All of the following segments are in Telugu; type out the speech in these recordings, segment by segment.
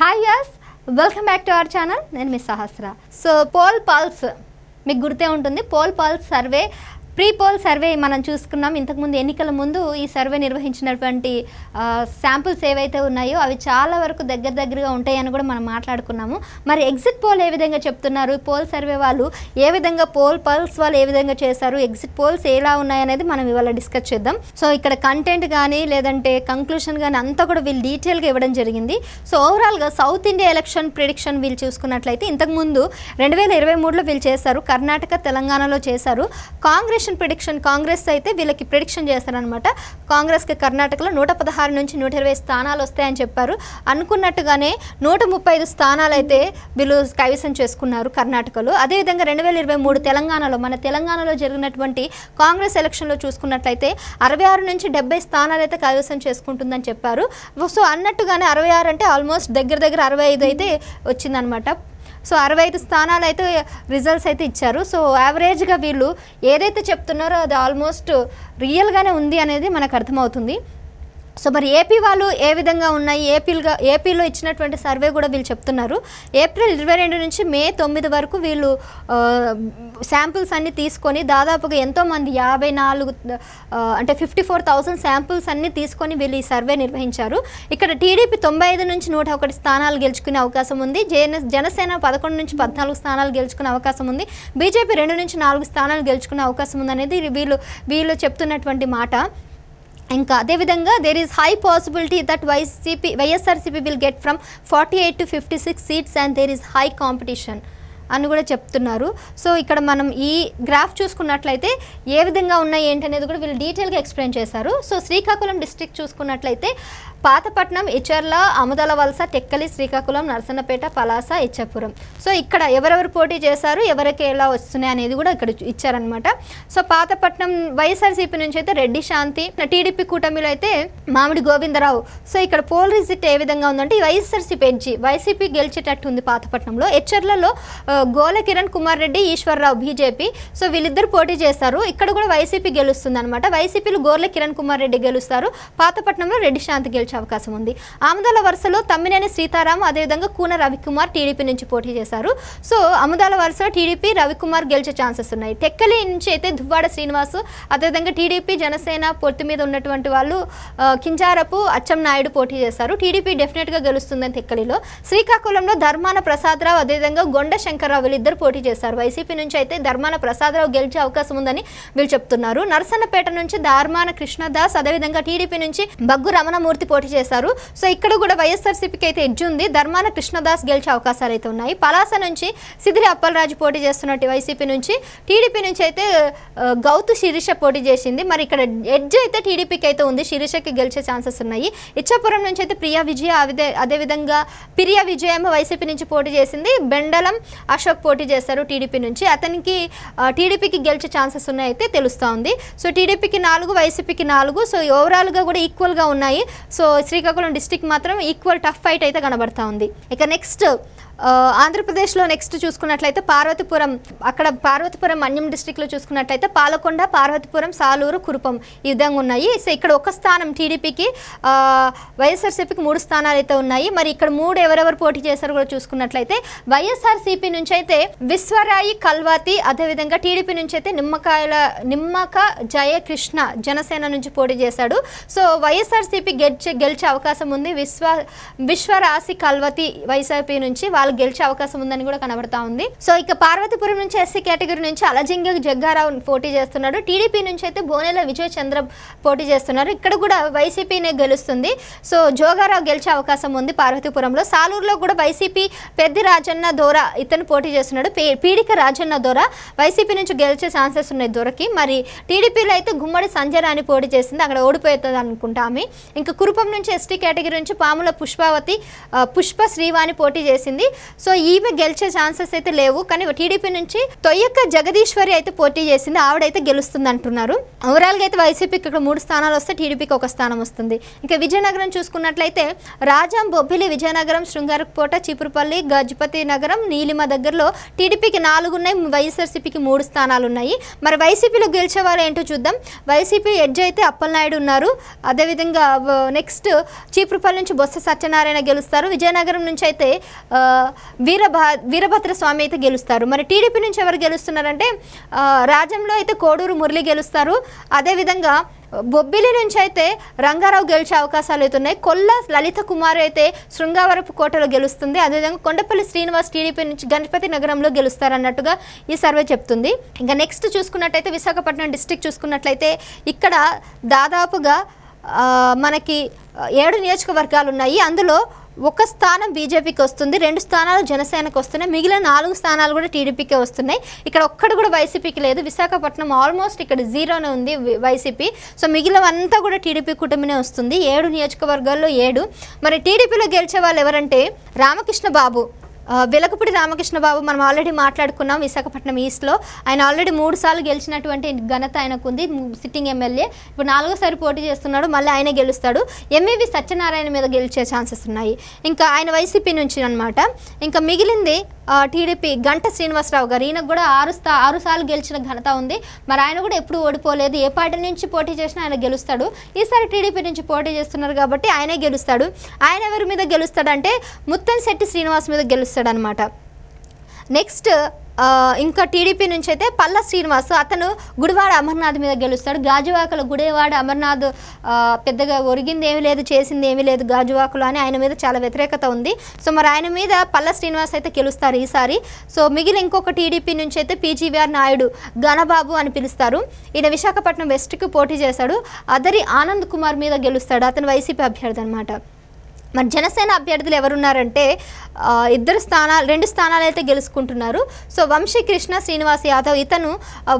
Hi yes welcome back to our channel నేను మీ సహస్ర. సో పోల్ పల్స్ మీకు గుర్తే ఉంటుంది poll pulse survey pre poll survey మనం చూసుకున్నాం. ఇంతకుముందు ఎన్నికల ముందు ఈ సర్వే నిర్వహించినటువంటి శాంపుల్స్ ఏవైతే ఉన్నాయో అవి చాలా వరకు దగ్గర దగ్గరగా ఉంటాయని కూడా మనం మాట్లాడుకున్నాము. మరి ఎగ్జిట్ పోల్ ఏ విధంగా చెప్తున్నారు? పోల్ సర్వే వాళ్ళు ఏ విధంగా పోల్ పల్స్ వాళ్ళు ఏ విధంగా చేశారు? ఎగ్జిట్ పోల్స్ ఎలా ఉన్నాయనేది మనం ఇవాళ డిస్కస్ చేద్దాం. సో ఇక్కడ కంటెంట్ కానీ లేదంటే కంక్లూషన్ కానీ అంతా కూడా వీళ్ళు డీటెయిల్గా ఇవ్వడం జరిగింది. సో ఓవరాల్గా సౌత్ ఇండియా ఎలక్షన్ ప్రిడిక్షన్ వీళ్ళు చూసుకున్నట్లయితే ఇంతకుముందు రెండు వేల ఇరవై మూడులో వీళ్ళు చేశారు. కర్ణాటక తెలంగాణలో చేశారు. కాంగ్రెస్ ప్రిడిక్షన్ కాంగ్రెస్ అయితే వీళ్ళకి ప్రిడిక్షన్ చేశారనమాట కాంగ్రెస్కి కర్ణాటకలో నూట పదహారు నుంచి నూట ఇరవై స్థానాలు వస్తాయని చెప్పారు. అనుకున్నట్టుగానే నూట ముప్పై ఐదు స్థానాలు అయితే వీళ్ళు కైవసం చేసుకున్నారు కర్ణాటకలో. అదేవిధంగా రెండు వేల ఇరవై మూడు తెలంగాణలో మన తెలంగాణలో జరిగినటువంటి కాంగ్రెస్ ఎలక్షన్లో చూసుకున్నట్లయితే అరవై ఆరు నుంచి డెబ్బై స్థానాలు అయితే కైవసం చేసుకుంటుందని చెప్పారు. సో అన్నట్టుగానే అరవై ఆరు అంటే ఆల్మోస్ట్ దగ్గర దగ్గర అరవై ఐదు అయితే వచ్చిందనమాట సో అరవై ఐదు స్థానాలు అయితే రిజల్ట్స్ అయితే ఇచ్చారు. సో యావరేజ్గా వీళ్ళు ఏదైతే చెప్తున్నారో అది ఆల్మోస్ట్ రియల్గానే ఉంది అనేది మనకు అర్థమవుతుంది. సో మరి ఏపీ వాళ్ళు ఏ విధంగా ఉన్నాయి? ఏపీలుగా ఏపీలో ఇచ్చినటువంటి సర్వే కూడా వీళ్ళు చెప్తున్నారు. ఏప్రిల్ ఇరవై రెండు నుంచి మే తొమ్మిది వరకు వీళ్ళు శాంపుల్స్ అన్నీ తీసుకొని దాదాపుగా ఎంతోమంది యాభై నాలుగు అంటే ఫిఫ్టీ ఫోర్ థౌసండ్ శాంపుల్స్ అన్నీ తీసుకొని వీళ్ళు ఈ సర్వే నిర్వహించారు. ఇక్కడ టీడీపీ తొంభై ఐదు నుంచి నూట ఒకటి స్థానాలు గెలుచుకునే అవకాశం ఉంది. జన జనసేన పదకొండు నుంచి పద్నాలుగు స్థానాలు గెలుచుకునే అవకాశం ఉంది. బీజేపీ రెండు నుంచి నాలుగు స్థానాలు గెలుచుకునే అవకాశం ఉంది అనేది వీళ్ళు వీళ్ళు చెప్తున్నటువంటి మాట. ఇంకా అదేవిధంగా there is high possibility that YCP YSRCP will get from forty eight to fifty six seats and there is high competition అని కూడా చెప్తున్నారు. సో ఇక్కడ మనం ఈ గ్రాఫ్ చూసుకున్నట్లయితే ఏ విధంగా ఉన్నాయి ఏంటనేది కూడా వీళ్ళు డీటెయిల్గా ఎక్స్ప్లెయిన్ చేశారు. సో శ్రీకాకుళం డిస్ట్రిక్ట్ చూసుకున్నట్లయితే పాతపట్నం ఇచర్ల అముదల వలస టెక్కలి శ్రీకాకుళం నరసన్నపేట పలాస ఇచ్చాపురం. సో ఇక్కడ ఎవరెవరు పోటీ చేశారు ఎవరికి ఎలా వస్తున్నాయి అనేది కూడా ఇక్కడ ఇచ్చారనమాట సో పాతపట్నం వైఎస్ఆర్సీపీ నుంచి అయితే రెడ్డి శాంతి టీడీపీ కూటమిలో అయితే మామిడి గోవిందరావు. సో ఇక్కడ పోల్ రిజిట్ ఏ విధంగా ఉందంటే వైఎస్ఆర్సీపీ ఎడ్జి వైసీపీ గెలిచేటట్టు ఉంది పాతపట్నంలో హెచ్చర్లలో గోల కిరణ్ కుమార్ రెడ్డి ఈశ్వర్రావు బీజేపీ. సో వీళ్ళిద్దరు పోటీ చేస్తారు. ఇక్కడ కూడా వైసీపీ గెలుస్తుంది అనమాట వైసీపీలో గోర్ల కిరణ్ కుమార్ రెడ్డి గెలుస్తారు. పాతపట్నంలో రెడ్డి శాంతి గెలిచే అవకాశం ఉంది. ఆముదాల వరుసలో తమ్మినేని సీతారాం అదేవిధంగా కూన రవికుమార్ టీడీపీ నుంచి పోటీ చేశారు. సో ఆముదాల వరుసలో టీడీపీ రవికుమార్ గెలిచే ఛాన్సెస్ ఉన్నాయి. టెక్కలి నుంచి అయితే దువ్వాడ శ్రీనివాస్ అదేవిధంగా టీడీపీ జనసేన పొత్తు మీద ఉన్నటువంటి వాళ్ళు కింజారపు అచ్చం నాయుడు పోటీ చేశారు. టీడీపీ డెఫినెట్గా గెలుస్తుందని టెక్కలిలో. శ్రీకాకుళంలో ధర్మాన ప్రసాదరావు అదేవిధంగా గొండ శంకర్రావు వీళ్ళిద్దరు పోటీ చేశారు. వైసీపీ నుంచి అయితే ధర్మాన ప్రసాదరావు గెలిచే అవకాశం ఉందని వీళ్ళు చెప్తున్నారు. నరసన్నపేట నుంచి ధర్మాన కృష్ణదాస్ అదేవిధంగా టీడీపీ నుంచి బగ్గు రమణమూర్తి పోటీ పోటీ చేశారు. సో ఇక్కడ కూడా వైఎస్ఆర్సీపీకి అయితే ఎడ్జ్ ఉంది. ధర్మాన కృష్ణదాస్ గెలిచే అవకాశాలు అయితే ఉన్నాయి. పలాస నుంచి సిదిరి అప్పలరాజు పోటీ చేస్తున్నట్టు వైసీపీ నుంచి టీడీపీ నుంచి అయితే గౌతు శిరీష పోటీ చేసింది. మరి ఇక్కడ ఎడ్జ్ అయితే టీడీపీకి అయితే ఉంది. శిరీషకి గెలిచే ఛాన్సెస్ ఉన్నాయి. ఇచ్చాపురం నుంచి అయితే ప్రియా విజయ అదే అదేవిధంగా ప్రియా విజయమ్మ వైసీపీ నుంచి పోటీ చేసింది. బెండలం అశోక్ పోటీ చేశారు టీడీపీ నుంచి. అతనికి టీడీపీకి గెలిచే ఛాన్సెస్ ఉన్నాయి అయితే తెలుస్తూ ఉంది. సో టీడీపీకి నాలుగు వైసీపీకి నాలుగు. సో ఓవరాల్గా కూడా ఈక్వల్గా ఉన్నాయి. సో శ్రీకాకుళం డిస్టిక్ మాత్రం ఈక్వల్ టఫ్ ఫైట్ అయితే కనబడతా ఉంది. ఇక నెక్స్ట్ ఆంధ్రప్రదేశ్లో నెక్స్ట్ చూసుకున్నట్లయితే పార్వతీపురం అక్కడ పార్వతీపురం మన్యం డిస్టిక్లో చూసుకున్నట్లయితే పాలకొండ పార్వతీపురం సాలూరు కురుపం ఈ విధంగా ఉన్నాయి. సో ఇక్కడ ఒక స్థానం టీడీపీకి వైఎస్ఆర్సీపీకి మూడు స్థానాలు అయితే ఉన్నాయి. మరి ఇక్కడ మూడు ఎవరెవరు పోటీ చేశారో కూడా చూసుకున్నట్లయితే వైఎస్ఆర్సీపీ నుంచి అయితే విశ్వరాయి కల్వాతి అదేవిధంగా టీడీపీ నుంచి అయితే నిమ్మకాయల నిమ్మక జయకృష్ణ జనసేన నుంచి పోటీ చేశాడు. సో వైఎస్ఆర్సీపీ గెలిచే గెలిచే అవకాశం ఉంది. విశ్వ విశ్వరాశి కల్వతి వైఎస్ఆర్పీ నుంచి వాళ్ళు గెలిచే అవకాశం ఉందని కూడా కనబడతా ఉంది. సో ఇక పార్వతీపురం నుంచి ఎస్సీ కేటగిరీ నుంచి అలజింగ జగ్గారావు పోటీ చేస్తున్నాడు. టీడీపీ నుంచి అయితే బోనేల విజయ్ చంద్ర పోటీ చేస్తున్నారు. ఇక్కడ కూడా వైసీపీనే గెలుస్తుంది. సో జోగారావు గెలిచే అవకాశం ఉంది పార్వతీపురంలో. సాలూరులో కూడా వైసీపీ పెద్ది రాజన్న దోర ఇతను పోటీ చేస్తున్నాడు. పీ- పీడిక రాజన్న దోర వైసీపీ నుంచి గెలిచే ఛాన్సెస్ ఉన్నాయి దొరకి. మరి టీడీపీలో అయితే గుమ్మడి సంజయ్ రాణి పోటీ చేసింది. అక్కడ ఓడిపోతుంది అనుకుంటా ఆమె ఇంకా కురుపం నుంచి ఎస్టీ కేటగిరీ నుంచి పాముల పుష్పావతి పుష్ప శ్రీవాణి పోటీ చేసింది. సో ఈమె గెలిచే ఛాన్సెస్ అయితే లేవు. కానీ టీడీపీ నుంచి తొయ్యక్క జగదీశ్వరి అయితే పోటీ చేసింది. ఆవిడైతే గెలుస్తుంది అంటున్నారు ఓవరాల్గా అయితే వైసీపీకి ఇక్కడ మూడు స్థానాలు వస్తే టీడీపీకి ఒక స్థానం వస్తుంది. ఇంకా విజయనగరం చూసుకున్నట్లయితే రాజాం బొబ్బిలి విజయనగరం శృంగారకోట చీపురుపల్లి గజపతి నగరం నీలిమ దగ్గరలో టీడీపీకి నాలుగు ఉన్నాయి. వైఎస్ఆర్సీపీకి మూడు స్థానాలు ఉన్నాయి. మరి వైసీపీలో గెలిచేవారు ఏంటో చూద్దాం. వైసీపీ ఎడ్జ్ అయితే అప్పలనాయుడు ఉన్నారు. అదేవిధంగా నెక్స్ట్ చీపురుపల్లి నుంచి బొత్స సత్యనారాయణ గెలుస్తారు. విజయనగరం నుంచి అయితే వీరభ వీరభద్ర స్వామి అయితే గెలుస్తారు. మరి టీడీపీ నుంచి ఎవరు గెలుస్తున్నారంటే రాజ్యంలో రాజంలో అయితే కోడూరు మురళి గెలుస్తారు. అదేవిధంగా బొబ్బిలి నుంచి అయితే రంగారావు గెలిచే అవకాశాలు అయితే ఉన్నాయి. కొల్ల లలిత కుమార్ అయితే శృంగావరపు కోటలో గెలుస్తుంది. అదేవిధంగా కొండపల్లి శ్రీనివాస్ టీడీపీ నుంచి గణపతి నగరంలో గెలుస్తారన్నట్టుగా ఈ సర్వే చెప్తుంది. ఇంకా నెక్స్ట్ చూసుకున్నట్టయితే విశాఖపట్నం డిస్టిక్ చూసుకున్నట్లయితే ఇక్కడ దాదాపుగా మనకి ఏడు నియోజకవర్గాలు ఉన్నాయి. అందులో ఒక స్థానం బీజేపీకి వస్తుంది రెండు స్థానాలు జనసేనకు వస్తున్నాయి మిగిలిన నాలుగు స్థానాలు కూడా టీడీపీకే వస్తున్నాయి. ఇక్కడ ఒక్కడు కూడా వైసీపీకి లేదు. విశాఖపట్నం ఆల్మోస్ట్ ఇక్కడ జీరోనే ఉంది వైసీపీ. సో మిగిలినవంతా కూడా టీడీపీ కుటుంబమే వస్తుంది. ఏడు నియోజకవర్గాల్లో ఏడు. మరి టీడీపీలో గెలిచే వాళ్ళు ఎవరంటే రామకృష్ణ బాబు వెలకపూడి రామకృష్ణ బాబు మనం ఆల్రెడీ మాట్లాడుకున్నాం విశాఖపట్నం ఈస్ట్లో ఆయన ఆల్రెడీ మూడు సార్లు గెలిచినటువంటి ఘనత ఆయనకు ఉంది సిట్టింగ్ ఎమ్మెల్యే. ఇప్పుడు నాలుగోసారి పోటీ చేస్తున్నాడు మళ్ళీ ఆయనే గెలుస్తాడు. ఎంఈవి సత్యనారాయణ మీద గెలిచే ఛాన్సెస్ ఉన్నాయి. ఇంకా ఆయన వైసీపీ నుంచి అనమాట ఇంకా మిగిలింది టీడీపీ గంట శ్రీనివాసరావు గారు. ఈయనకు కూడా ఆరు స్థా ఆరు సార్లు గెలిచిన ఘనత ఉంది. మరి ఆయన కూడా ఎప్పుడు ఓడిపోలేదు. ఏ పార్టీ నుంచి పోటీ చేసినా ఆయన గెలుస్తాడు. ఈసారి టీడీపీ నుంచి పోటీ చేస్తున్నారు కాబట్టి ఆయనే గెలుస్తాడు. ఆయన ఎవరి మీద గెలుస్తాడంటే ముత్తంశెట్టి శ్రీనివాస్ మీద గెలుస్తాడు అనమాట నెక్స్ట్ ఇంకా టీడీపీ నుంచి అయితే పల్ల శ్రీనివాస్ అతను గుడివాడ అమర్నాథ్ మీద గెలుస్తాడు. గాజువాకలో గుడివాడ అమర్నాథ్ పెద్దగా ఒరిగింది ఏమీ లేదు చేసింది ఏమీ లేదు గాజువాకలో అని ఆయన మీద చాలా వ్యతిరేకత ఉంది. సో మరి ఆయన మీద పల్ల శ్రీనివాస్ అయితే గెలుస్తారు ఈసారి. సో మిగిలిన ఇంకొక టీడీపీ నుంచి అయితే పీజీవీఆర్ నాయుడు ఘనబాబు అని పిలుస్తారు. ఈయన విశాఖపట్నం వెస్ట్కి పోటీ చేశాడు. అదరి ఆనంద్ కుమార్ మీద గెలుస్తాడు. అతను వైసీపీ అభ్యర్థి అనమాట మరి జనసేన అభ్యర్థులు ఎవరున్నారంటే ఇద్దరు స్థానాలు రెండు స్థానాలు అయితే గెలుచుకుంటున్నారు. సో వంశీకృష్ణ శ్రీనివాస్ యాదవ్ ఇతను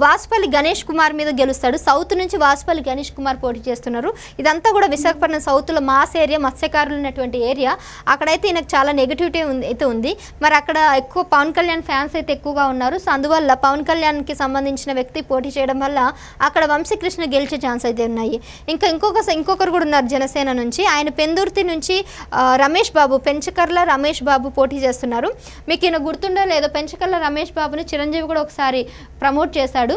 వాసుపల్లి గణేష్ కుమార్ మీద గెలుస్తాడు. సౌత్ నుంచి వాసుపల్లి గణేష్ కుమార్ పోటీ చేస్తున్నారు. ఇదంతా కూడా విశాఖపట్నం సౌత్లో మాస్ ఏరియా మత్స్యకారులు ఉన్నటువంటి ఏరియా. అక్కడైతే ఈయనకు చాలా నెగిటివిటీ ఉంది అయితే ఉంది. మరి అక్కడ ఎక్కువ పవన్ కళ్యాణ్ ఫ్యాన్స్ అయితే ఎక్కువగా ఉన్నారు. సో అందువల్ల పవన్ కళ్యాణ్కి సంబంధించిన వ్యక్తి పోటీ చేయడం వల్ల అక్కడ వంశీకృష్ణ గెలిచే ఛాన్స్ అయితే ఉన్నాయి. ఇంకా ఇంకొక ఇంకొకరు కూడా ఉన్నారు జనసేన నుంచి. ఆయన పెందుర్తి నుంచి రమేష్ బాబు పెంచకర్ల రమేష్ బాబు పోటీ చేస్తున్నారు. మీకు ఈయన గుర్తుండో లేదో పెంచకర్ల రమేష్ బాబుని చిరంజీవి కూడా ఒకసారి ప్రమోట్ చేశాడు.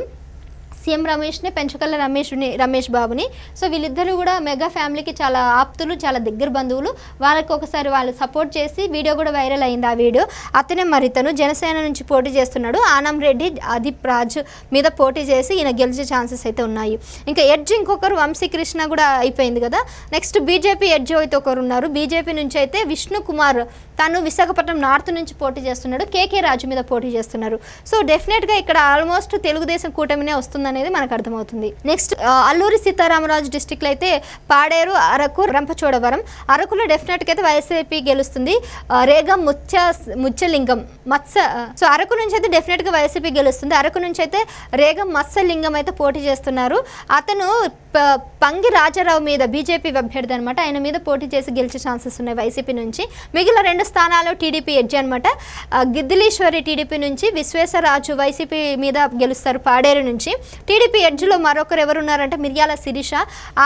సీఎం రమేష్ని పెంచకల్ల రమేష్ని రమేష్ బాబుని. సో వీళ్ళిద్దరూ కూడా మెగా ఫ్యామిలీకి చాలా ఆప్తులు చాలా దగ్గర బంధువులు. వాళ్ళకి ఒకసారి వాళ్ళు సపోర్ట్ చేసి వీడియో కూడా వైరల్ అయింది ఆ వీడియో. అతనే మరి తను. జనసేన నుంచి పోటీ చేస్తున్నాడు. ఆనం రెడ్డి అదీప్ రాజ్ మీద పోటీ చేసి ఈయన గెలిచే ఛాన్సెస్ అయితే ఉన్నాయి. ఇంకా ఎడ్జ్ ఇంకొకరు వంశీకృష్ణ కూడా అయిపోయింది కదా. నెక్స్ట్ బీజేపీ ఎడ్జ్ అయితే ఒకరు ఉన్నారు. బీజేపీ నుంచి అయితే విష్ణు కుమార్ తను విశాఖపట్నం నార్త్ నుంచి పోటీ చేస్తున్నాడు. కేకే రాజు మీద పోటీ చేస్తున్నారు. సో డెఫినెట్గా ఇక్కడ ఆల్మోస్ట్ తెలుగుదేశం కూటమినే అనేది మనకు అర్థమవుతుంది. నెక్స్ట్ అల్లూరి సీతారామరాజు డిస్టిక్లో అయితే పాడేరు అరకు రంపచోడవరం. అరకులో డెఫినెట్గా అయితే వైసీపీ గెలుస్తుంది. రేగం ముత్య ముత్యలింగం మత్స్య సో అరకు నుంచి అయితే డెఫినెట్గా వైసీపీ గెలుస్తుంది. అరకు నుంచి అయితే రేగం మత్స్యలింగం అయితే పోటీ చేస్తున్నారు. అతను ప- పంగి రాజారావు మీద బీజేపీ అభ్యర్థి అనమాట ఆయన మీద పోటీ చేసి గెలిచే ఛాన్సెస్ ఉన్నాయి వైసీపీ నుంచి. మిగిలిన రెండు స్థానాలు టీడీపీ ఎడ్జి అనమాట గిద్దిలీశ్వరి టీడీపీ నుంచి విశ్వేశ్వరరాజు వైసీపీ మీద గెలుస్తారు పాడేరు నుంచి. టీడీపీ ఎడ్జ్లో మరొకరు ఎవరున్నారంటే మిర్యాల శిరీష.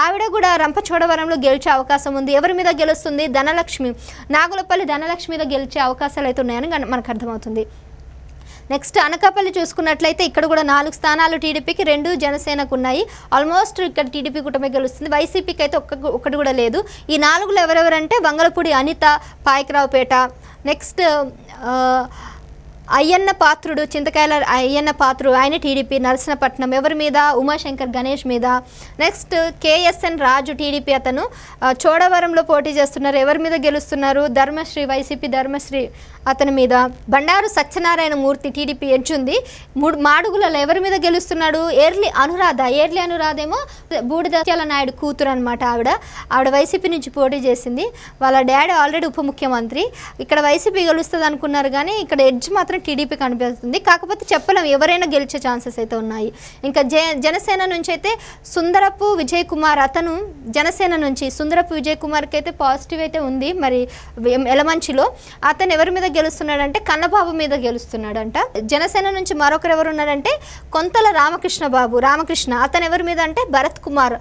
ఆవిడ కూడా రంపచోడవరంలో గెలిచే అవకాశం ఉంది. ఎవరి మీద గెలుస్తుంది? ధనలక్ష్మి. నాగులపల్లి ధనలక్ష్మి మీద గెలిచే అవకాశాలు అయితే ఉన్నాయని మనకు అర్థమవుతుంది. నెక్స్ట్ అనకాపల్లి చూసుకున్నట్లయితే ఇక్కడ కూడా నాలుగు స్థానాలు టీడీపీకి రెండు జనసేనకు ఉన్నాయి. ఆల్మోస్ట్ ఇక్కడ టీడీపీ కూటమి గెలుస్తుంది. వైసీపీకి అయితే ఒక్క ఒకటి కూడా లేదు. ఈ నాలుగులో ఎవరెవరంటే వంగలపూడి అనిత పాయకరావుపేట. నెక్స్ట్ అయ్యన్న పాత్రుడు చింతకాయల అయ్యన్న పాత్రుడు ఆయన టీడీపీ నరసనపట్నం. ఎవరి మీద? ఉమాశంకర్ గణేష్ మీద. నెక్స్ట్ కేఎస్ఎన్ రాజు టీడీపీ అతను చోడవరంలో పోటీ చేస్తున్నారు. ఎవరి మీద గెలుస్తున్నారు? ధర్మశ్రీ వైసీపీ ధర్మశ్రీ అతని మీద. బండారు సత్యనారాయణ మూర్తి టీడీపీ ఎంచుంది. ఉంది మూడు మాడుగులలో ఎవరి మీద గెలుస్తున్నాడు? ఏర్లి అనురాధ. ఎర్లీ అనురాధ ఏమో బూడిదత్యాల నాయుడు కూతురు అనమాట ఆవిడ. ఆవిడ వైసీపీ నుంచి పోటీ చేసింది. వాళ్ళ డాడీ ఆల్రెడీ ఉప ముఖ్యమంత్రి. ఇక్కడ వైసీపీ గెలుస్తుంది అనుకున్నారు కానీ ఇక్కడ ఎడ్జ్ మాత్రం టీడీపీ కనిపిస్తుంది. కాకపోతే చెప్పలేం ఎవరైనా గెలిచే ఛాన్సెస్ అయితే ఉన్నాయి. ఇంకా జ జనసేన నుంచి అయితే సుందరపు విజయ్ కుమార్ అతను జనసేన నుంచి సుందరపు విజయ్ కుమార్కి అయితే పాజిటివ్ అయితే ఉంది. మరి ఎలమంచిలో అతను ఎవరి మీద గెలుస్తున్నాడంటే కన్నబాబు మీద గెలుస్తున్నాడంట. జనసేన నుంచి మరొకరు ఎవరు ఉన్నారంటే కొంతల రామకృష్ణ బాబు రామకృష్ణ. అతను ఎవరి మీద అంటే భరత్ కుమార్.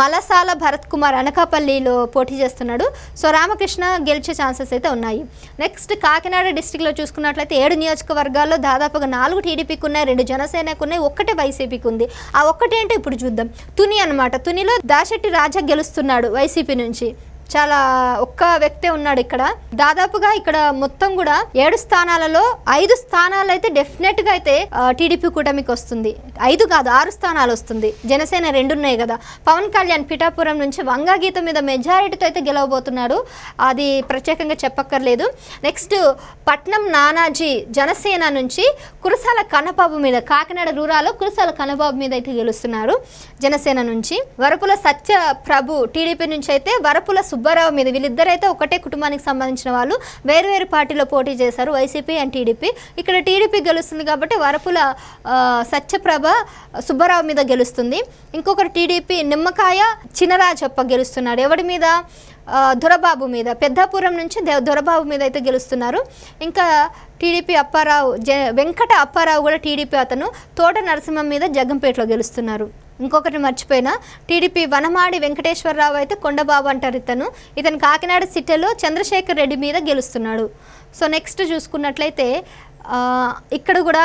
మలసాల భరత్ కుమార్ అనకాపల్లిలో పోటీ చేస్తున్నాడు. సో రామకృష్ణ గెలిచే ఛాన్సెస్ అయితే ఉన్నాయి. నెక్స్ట్ కాకినాడ డిస్టిక్లో చూసుకున్నట్లయితే ఏడు నియోజకవర్గాల్లో దాదాపుగా నాలుగు టీడీపీకి ఉన్నాయి రెండు జనసేనకు ఉన్నాయి ఒక్కటే వైసీపీకి ఉంది. ఆ ఒక్కటేంటో ఇప్పుడు చూద్దాం. తుని అనమాట తునిలో దాశెట్టి రాజా గెలుస్తున్నాడు వైసీపీ నుంచి. చాలా ఒక్క వ్యక్తే ఉన్నాడు ఇక్కడ. దాదాపుగా ఇక్కడ మొత్తం కూడా ఏడు స్థానాలలో ఐదు స్థానాలు అయితే డెఫినెట్గా అయితే టీడీపీ కూటమికి వస్తుంది. ఐదు కాదు ఆరు స్థానాలు వస్తుంది. జనసేన రెండు ఉన్నాయి కదా. పవన్ కళ్యాణ్ పిఠాపురం నుంచి వంగా గీత మీద మెజారిటీతో అయితే గెలవబోతున్నాడు. అది ప్రత్యేకంగా చెప్పక్కర్లేదు. నెక్స్ట్ పట్నం నానాజీ జనసేన నుంచి కురసాల కన్నబాబు మీద కాకినాడ రూరాలో కురసాల కన్నబాబు మీద అయితే గెలుస్తున్నారు జనసేన నుంచి. వరపుల సత్య ప్రభు టీడీపీ నుంచి అయితే వరపుల సుబ్బారావు మీద వీళ్ళిద్దరైతే ఒకటే కుటుంబానికి సంబంధించిన వాళ్ళు వేరు వేరు పార్టీలో పోటీ చేశారు వైసీపీ అండ్ టీడీపీ. ఇక్కడ టీడీపీ గెలుస్తుంది కాబట్టి వరపుల సత్యప్రభ సుబ్బారావు మీద గెలుస్తుంది. ఇంకొకరు టీడీపీ నిమ్మకాయ చినరాజప్ప గెలుస్తున్నాడు. ఎవడి మీద? దొరబాబు మీద. పెద్దాపురం నుంచి దే- దొరబాబు మీద అయితే గెలుస్తున్నారు. ఇంకా టీడీపీ అప్పారావు జ వెంకట అప్పారావు కూడా టీడీపీ అతను. తోట నరసింహం మీద జగ్గంపేటలో గెలుస్తున్నారు. ఇంకొకటి మర్చిపోయినా టీడీపీ వనమాడి వెంకటేశ్వరరావు అయితే కొండబాబు అంటారు ఇతను. ఇతను కాకినాడ సిటీలో చంద్రశేఖర్ రెడ్డి మీద గెలుస్తున్నాడు. సో నెక్స్ట్ చూసుకున్నట్లయితే ఇక్కడ కూడా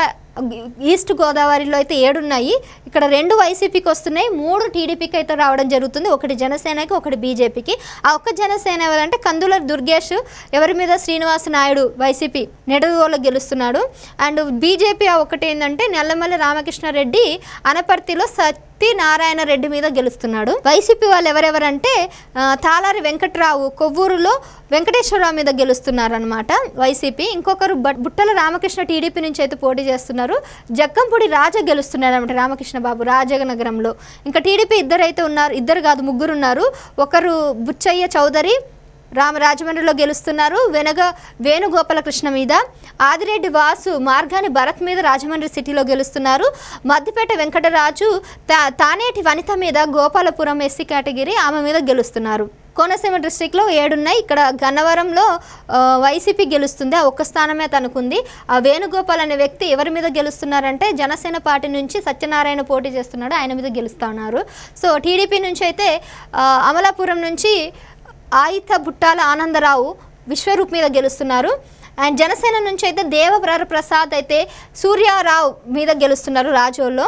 ఈస్ట్ గోదావరిలో అయితే ఏడున్నాయి. ఇక్కడ రెండు వైసీపీకి వస్తున్నాయి. మూడు టీడీపీకి అయితే రావడం జరుగుతుంది. ఒకటి జనసేనకి ఒకటి బీజేపీకి. ఆ ఒక్క జనసేన ఎవరంటే కందుల దుర్గేష్. ఎవరి మీద శ్రీనివాస నాయుడు వైసీపీ నెడగోలో గెలుస్తున్నాడు. అండ్ బీజేపీ ఆ ఒకటి ఏంటంటే నల్లమల్లి రామకృష్ణారెడ్డి అనపర్తిలో సత్యనారాయణ రెడ్డి మీద గెలుస్తున్నాడు. వైసీపీ వాళ్ళు ఎవరెవరంటే తాలారి వెంకట్రావు కొవ్వూరులో వెంకటేశ్వరరావు మీద గెలుస్తున్నారు అనమాట వైసీపీ. ఇంకొకరు బట్- బుట్టల రామకృష్ణ టీడీపీ నుంచి అయితే పోటీ చేస్తున్నారు. జక్కంపూడి రాజ గెలుస్తున్నారన్నమాట రామకృష్ణ బాబు రాజనగరంలో. ఇంకా టీడీపీ ఇద్దరైతే ఉన్నారు ఇద్దరు కాదు ముగ్గురు ఉన్నారు ఒకరు బుచ్చయ్య చౌదరి రామ రాజమండ్రిలో గెలుస్తున్నారు. వెనగ వేణుగోపాలకృష్ణ మీద ఆదిరెడ్డి వాసు మార్గాని భరత్ మీద రాజమండ్రి సిటీలో గెలుస్తున్నారు. మద్దిపేట వెంకటరాజు తా తానేటి వనిత మీద గోపాలపురం ఎస్సీ కేటగిరీ ఆమె మీద గెలుస్తున్నారు. కోనసీమ డిస్టిక్లో ఏడున్నాయి. ఇక్కడ గన్నవరంలో వైసీపీ గెలుస్తుంది. ఆ ఒక్క స్థానమే తనకుంది. ఆ వేణుగోపాల్ అనే వ్యక్తి ఎవరి మీద గెలుస్తున్నారంటే జనసేన పార్టీ నుంచి సత్యనారాయణ పోటీ చేస్తున్నాడు. ఆయన మీద గెలుస్తున్నారు సో టీడీపీ నుంచి అయితే అమలాపురం నుంచి ఆయిత బుట్టాల ఆనందరావు విశ్వరూప్ మీద గెలుస్తున్నారు. అండ్ జనసేన నుంచి అయితే దేవవర ప్రసాద్ అయితే సూర్యారావు మీద గెలుస్తున్నారు రాజోల్లో.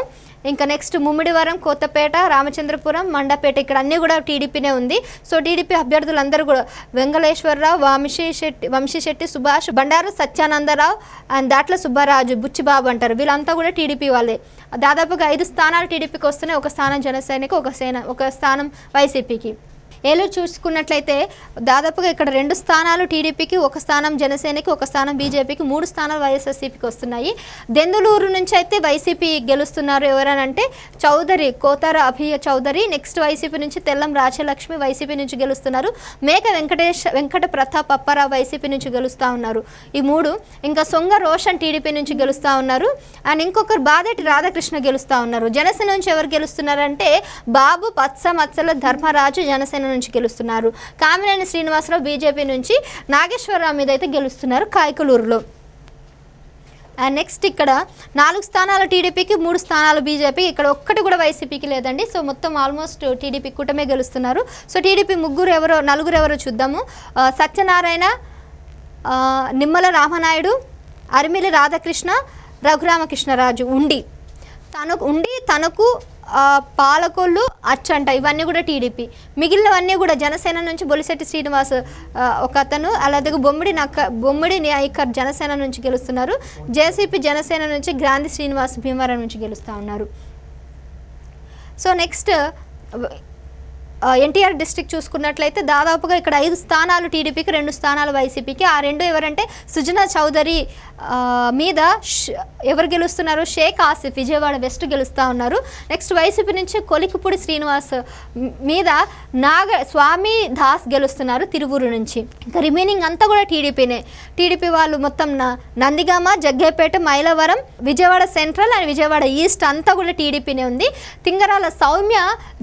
ఇంకా నెక్స్ట్ ముమ్మిడివరం కొత్తపేట రామచంద్రపురం మండపేట ఇక్కడ అన్నీ కూడా టీడీపీనే ఉంది. సో టీడీపీ అభ్యర్థులందరూ కూడా వెంగళేశ్వరరావు వంశీ శెట్టి వంశీ శెట్టి సుభాష్ బండారు సత్యానందరావు అండ్ దాట్ల సుబ్బారాజు బుచ్చిబాబు అంటారు. వీళ్ళంతా కూడా టీడీపీ వాళ్ళే. దాదాపుగా ఐదు స్థానాలు టీడీపీకి వస్తున్నాయి. ఒక స్థానం జనసేనకి ఒక సేన ఒక స్థానం వైసీపీకి. ఏలూరు చూసుకున్నట్లయితే దాదాపుగా ఇక్కడ రెండు స్థానాలు టీడీపీకి ఒక స్థానం జనసేనకి ఒక స్థానం బీజేపీకి మూడు స్థానాలు వైఎస్ఆర్సీపీకి వస్తున్నాయి. దెందులూరు నుంచి అయితే వైసీపీ గెలుస్తున్నారు ఎవరనంటే చౌదరి కోతార అభియ చౌదరి. నెక్స్ట్ వైసీపీ నుంచి తెల్లం రాజలక్ష్మి వైసీపీ నుంచి గెలుస్తున్నారు. మేక వెంకటేష్ వెంకట ప్రతాప్ అప్పారావు వైసీపీ నుంచి గెలుస్తూ ఉన్నారు. ఈ మూడు ఇంకా సొంగ రోషన్ టీడీపీ నుంచి గెలుస్తూ ఉన్నారు. అండ్ ఇంకొకరు బాదెటి రాధాకృష్ణ గెలుస్తూ ఉన్నారు. జనసేన నుంచి ఎవరు గెలుస్తున్నారంటే బాబు పత్స మత్సల ధర్మరాజు జనసేన నుంచి గెలుస్తున్నారు. కామినేని శ్రీనివాసరావు బీజేపీ నుంచి నాగేశ్వరరావు మీద అయితే గెలుస్తున్నారు కాయకలూరులో. నెక్స్ట్ ఇక్కడ నాలుగు స్థానాలు టీడీపీకి మూడు స్థానాలు బీజేపీ ఇక్కడ ఒక్కటి కూడా వైసీపీకి లేదండి. సో మొత్తం ఆల్మోస్ట్ టీడీపీ కూటమే గెలుస్తున్నారు. సో టీడీపీ ముగ్గురు ఎవరో నలుగురు ఎవరో చూద్దాము. సత్యనారాయణ నిమ్మల రామనాయుడు అరిమిలి రాధాకృష్ణ రఘురామకృష్ణరాజు ఉండి. తనకు ఉండి తనకు పాలకొల్లు అచ్చంట ఇవన్నీ కూడా టీడీపీ. మిగిలినవన్నీ కూడా జనసేన నుంచి బొలిశెట్టి శ్రీనివాస్ ఒక అతను అలాగే బొమ్మిడి నక్క బొమ్మిడి నాయకర్ జనసేన నుంచి గెలుస్తున్నారు. జేసీపీ జనసేన నుంచి గ్రాంధి శ్రీనివాస్ భీమవరం నుంచి గెలుస్తూ ఉన్నారు. సో నెక్స్ట్ ఎన్టీఆర్ డిస్ట్రిక్ట్ చూసుకున్నట్లయితే దాదాపుగా ఇక్కడ ఐదు స్థానాలు టీడీపీకి రెండు స్థానాలు వైసీపీకి. ఆ రెండు ఎవరంటే సుజనా చౌదరి మీద ఎవరు గెలుస్తున్నారు? షేక్ ఆసిఫ్ విజయవాడ వెస్ట్ గెలుస్తూ ఉన్నారు. నెక్స్ట్ వైసీపీ నుంచి కొలికిపూడి శ్రీనివాస్ మీద నాగ స్వామి దాస్ గెలుస్తున్నారు తిరువూరు నుంచి. ఇంకా రిమైనింగ్ అంతా కూడా టీడీపీనే. టీడీపీ వాళ్ళు మొత్తం Nandigama Jaggepeta Mylavaram Vijayawada central and Vijayawada east అంతా కూడా టీడీపీనే ఉంది. తింగరాల సౌమ్య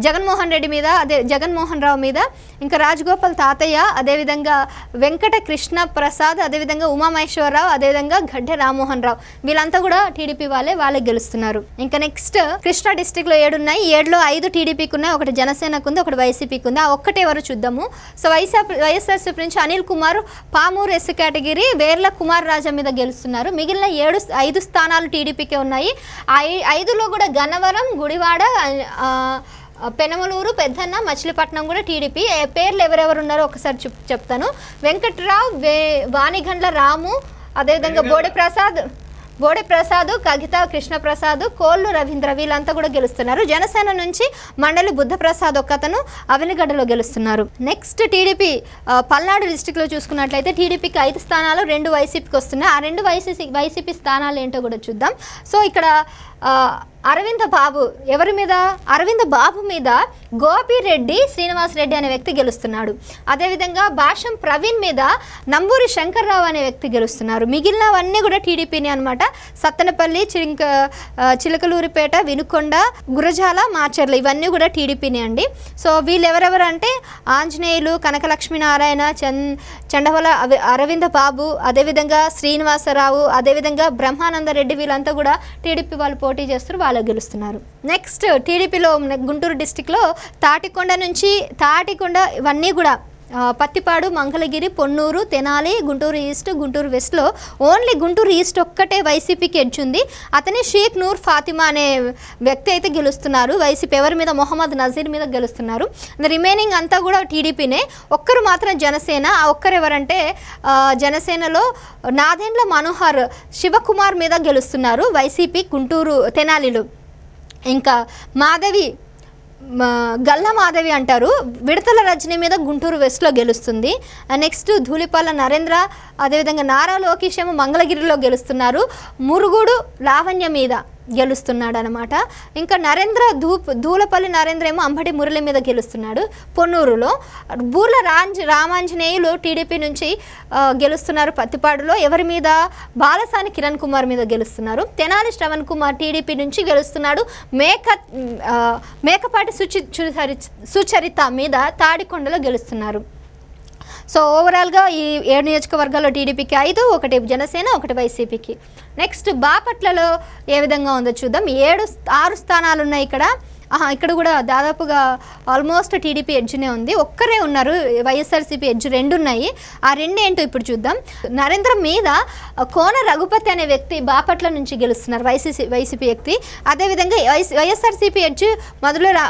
జగన్మోహన్ రెడ్డి మీద అదే జగన్మోహన్ రావు మీద. ఇంకా రాజగోపాల్ తాతయ్య అదేవిధంగా వెంకట కృష్ణ ప్రసాద్ అదేవిధంగా ఉమామహేశ్వరరావు అదేవిధంగా గడ్డె రామ్మోహన్ రావు. వీళ్ళంతా కూడా టీడీపీ వాళ్ళే వాళ్ళే గెలుస్తున్నారు. ఇంకా నెక్స్ట్ కృష్ణా డిస్టిక్లో ఏడున్నాయి. ఏడులో ఐదు టీడీపీకి ఉన్నాయి. ఒకటి జనసేనకు ఉంది ఒకటి వైసీపీకి ఉంది. ఆ ఒక్కటే ఎవరు చూద్దాము. సో వైఎస్ఆర్ వైఎస్ఆర్సీపీ నుంచి అనిల్ కుమార్ పామూరు ఎస్ కేటగిరీ వేర్ల కుమార్ రాజా మీద గెలుస్తున్నారు. మిగిలిన ఏడు ఐదు స్థానాలు టీడీపీకే ఉన్నాయి. ఐ- ఐదులో కూడా గన్నవరం గుడివాడ పెనమలూరు పెద్దన్న మచిలీపట్నం కూడా టీడీపీ. పేర్లు ఎవరెవరు ఉన్నారో ఒకసారి చెప్ చెప్తాను. వెంకట్రావు వే వాణిగండ్ల రాము అదేవిధంగా బోడే ప్రసాద్ బోడే ప్రసాద్ కగిత కృష్ణప్రసాద్ కోళ్ళు రవీంద్ర వీళ్ళంతా కూడా గెలుస్తున్నారు. జనసేన నుంచి మండలి బుద్ధప్రసాద్ ఒక్కతను అవినిగడ్డలో గెలుస్తున్నారు. నెక్స్ట్ టీడీపీ పల్నాడు డిస్టిక్లో చూసుకున్నట్లయితే టీడీపీకి ఐదు స్థానాలు రెండు వైసీపీకి వస్తున్నాయి. ఆ రెండు వైసీపీ వైసీపీ స్థానాలు ఏంటో కూడా చూద్దాం. సో ఇక్కడ అరవింద బాబు ఎవరి మీద? అరవింద బాబు మీద గోపిరెడ్డి శ్రీనివాస్ రెడ్డి అనే వ్యక్తి గెలుస్తున్నాడు. అదేవిధంగా భాషం ప్రవీణ్ మీద నంబూరి శంకర్రావు అనే వ్యక్తి గెలుస్తున్నారు. మిగిలినవన్నీ కూడా టీడీపీని అనమాట సత్తెనపల్లి చిలిక చిలకలూరిపేట వినుకొండ గురజాల మాచర్ల ఇవన్నీ కూడా టీడీపీని అండి. సో వీళ్ళెవరెవరు అంటే ఆంజనేయులు కనకలక్ష్మీనారాయణ చంద్ చండవల అరవింద బాబు అదేవిధంగా శ్రీనివాసరావు అదేవిధంగా బ్రహ్మానంద రెడ్డి వీళ్ళంతా కూడా టీడీపీ వాళ్ళు పోటీ చేస్తారు వాళ్ళు గెలుస్తున్నారు. నెక్స్ట్ టీడీపీలో గుంటూరు డిస్టిక్లో తాటికొండ నుంచి తాటికొండ ఇవన్నీ కూడా పత్తిపాడు మంగళగిరి పొన్నూరు తెనాలి గుంటూరు ఈస్ట్ గుంటూరు వెస్ట్లో ఓన్లీ గుంటూరు ఈస్ట్ ఒక్కటే వైసీపీకి ఎడ్జ్ ఉంది అతనే షేక్ నూర్ ఫాతిమా అనే వ్యక్తి అయితే గెలుస్తున్నారు. వైసీపీ ఎవరి మీద? మొహమ్మద్ నజీర్ మీద గెలుస్తున్నారు. రిమైనింగ్ అంతా కూడా టీడీపీనే. ఒక్కరు మాత్రం జనసేన. ఆ ఒక్కరు ఎవరంటే జనసేనలో నాదెండ్ల మనోహర్ శివకుమార్ మీద గెలుస్తున్నారు వైసీపీ గుంటూరు తెనాలిలు. ఇంకా మాధవి గల్లా మాధవి అంటారు విడతల రజని మీద గుంటూరు వెస్ట్లో గెలుస్తుంది. నెక్స్ట్ ధూళిపాల నరేంద్ర అదేవిధంగా నారా లోకేష్ ఏమో మంగళగిరిలో గెలుస్తున్నారు. మురుగుడు లావణ్య మీద. గెలుస్తున్నాడు అనమాట ఇంకా నరేంద్ర ధూప్ ధూలపల్లి నరేంద్ర ఏమో అంబటి మురళి మీద గెలుస్తున్నాడు. పొన్నూరులో బూర్ల రాంజ్ రామాంజనేయులు టీడీపీ నుంచి గెలుస్తున్నారు పత్తిపాడులో ఎవరి మీద? బాలసాని కిరణ్ కుమార్ మీద గెలుస్తున్నారు. తెనాలి శ్రవణ్ కుమార్ టీడీపీ నుంచి గెలుస్తున్నాడు. మేక మేకపాటి సుచి సుచరి సుచరిత మీద తాడికొండలో గెలుస్తున్నారు. సో ఓవరాల్గా ఈ ఏడు నియోజకవర్గాల్లో టీడీపీకి ఐదు ఒకటి జనసేన ఒకటి వైసీపీకి. నెక్స్ట్ బాపట్లలో ఏ విధంగా ఉందో చూద్దాం. ఏడు ఆరు స్థానాలు ఉన్నాయి ఇక్కడ. ఇక్కడ కూడా దాదాపుగా ఆల్మోస్ట్ టీడీపీ ఎడ్జ్నే ఉంది. ఒక్కరే ఉన్నారు వైఎస్ఆర్సీపీ ఎడ్జ్ రెండు ఉన్నాయి. ఆ రెండు ఏంటో ఇప్పుడు చూద్దాం. నరేంద్ర మీద కోన రఘుపతి అనే వ్యక్తి బాపట్ల నుంచి గెలుస్తున్నారు వైసీసీ వైసీపీ వ్యక్తి. అదేవిధంగా వైఎస్ వైఎస్ఆర్సీపీ ఎడ్జ్ మొదలు రా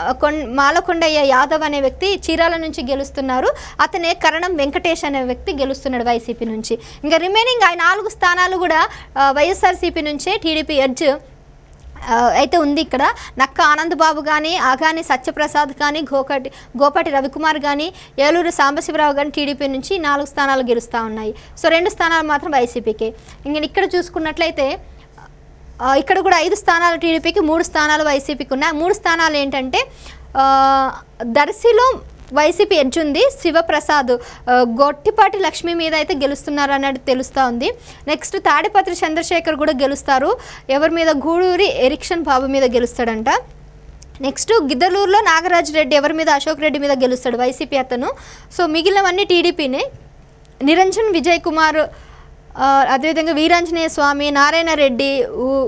మాలకొండయ్య యాదవ్ అనే వ్యక్తి చీరాల నుంచి గెలుస్తున్నారు. అతనే కరణం వెంకటేష్ అనే వ్యక్తి గెలుస్తున్నాడు వైసీపీ నుంచి. ఇంకా రిమైనింగ్ ఆ నాలుగు స్థానాలు కూడా వైఎస్ఆర్సీపీ నుంచే టీడీపీ ఎడ్జ్ అయితే ఉంది ఇక్కడ. నక్క ఆనంద్ బాబు కానీ ఆగాని సత్యప్రసాద్ కానీ గోకటి గోపటి రవికుమార్ కానీ ఏలూరు సాంబశివరావు కానీ టీడీపీ నుంచి నాలుగు స్థానాలు గెలుస్తూ ఉన్నాయి. సో రెండు స్థానాలు మాత్రం వైసీపీకి ఇంక ఇక్కడ చూసుకున్నట్లయితే ఇక్కడ కూడా ఐదు స్థానాలు టీడీపీకి మూడు స్థానాలు వైసీపీకి ఉన్నాయి. మూడు స్థానాలు ఏంటంటే దర్శిలో వైసీపీ ఎడ్జ్ ఉంది శివప్రసాద్ గొట్టిపాటి లక్ష్మి మీద అయితే గెలుస్తున్నారు అన్నట్టు తెలుస్తూ ఉంది నెక్స్ట్ తాడిపత్రి చంద్రశేఖర్ కూడా గెలుస్తారు. ఎవరి మీద? గూడూరి ఎరిక్షన్ బాబు మీద గెలుస్తాడంట. నెక్స్ట్ గిద్దలూరులో నాగరాజ్ రెడ్డి ఎవరి మీద? అశోక్ రెడ్డి మీద గెలుస్తాడు వైసీపీ అతను. సో మిగిలినవన్నీ టీడీపీనే. నిరంజన్ విజయ్ కుమార్ అదేవిధంగా వీరాంజనేయ స్వామి నారాయణ రెడ్డి ఉ-